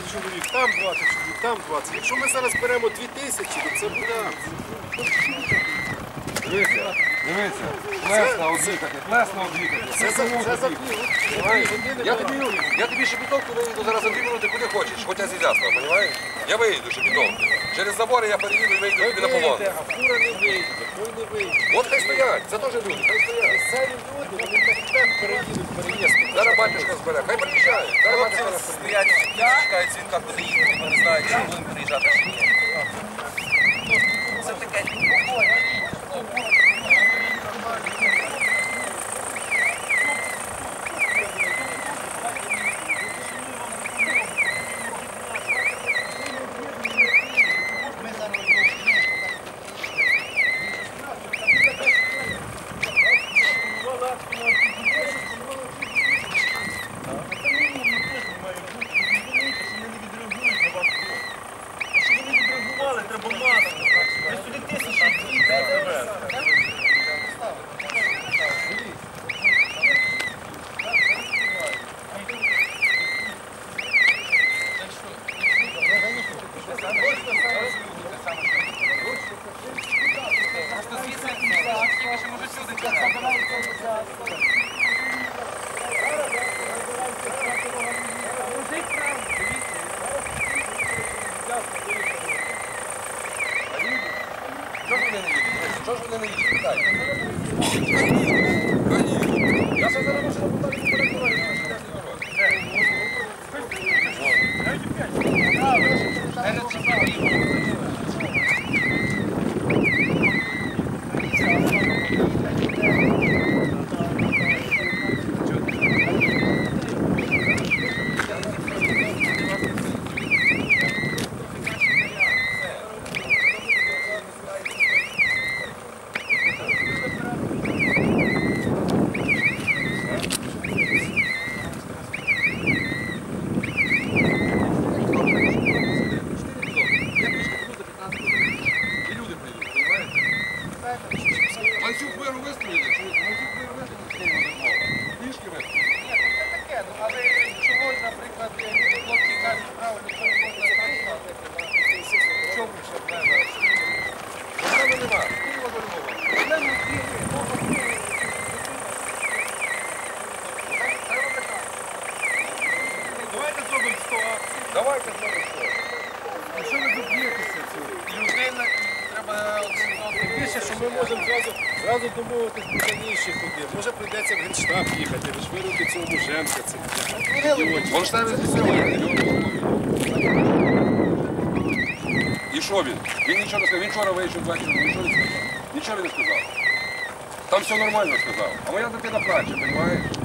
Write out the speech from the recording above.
20 чоловік, там 20 чоловік, там 20. Якщо ми зараз беремо 2 тисячі, то це буде. Дивіться. Це за, це за дві Понимаєш? години. Я тобі, я тобі шепітовку виїду зараз за дві минути куди хочеш, хоч я з Ізяслава, розумієш? Я виїду шепітовку. Через забори я переїду і виїду тобі на полон. Вийде, а фура не вийде, той не вийде. От хай стоять, це теж люди, хай стоять. Місцеві люди, вони так і так переїдуть переїзд. Зараз батюшка збере, хай приїжджає. Зараз батюшка стоять, чекають дзвінка, куди їхати, не знають, чи будемо приїжджати чи ні. Це таке. Вони не їдуть? Чого ж вони не їдуть? Питайте. Хай їдуть. Я ще зараз машину Давайте знову. А що ви доб'єтеся цього? Людина, треба один. Більше, що ми можемо зразу, зразу домовитись дальніші ходи. Може прийдеться в Генштаб їхати, ви ж виробити цього. Це Вон ж І що він? Він нічого не сказав. Він вчора вийшов бачив, нічого не сказав. Нічого не сказав. Там все нормально сказав. А моя дитина плаче, розумієш?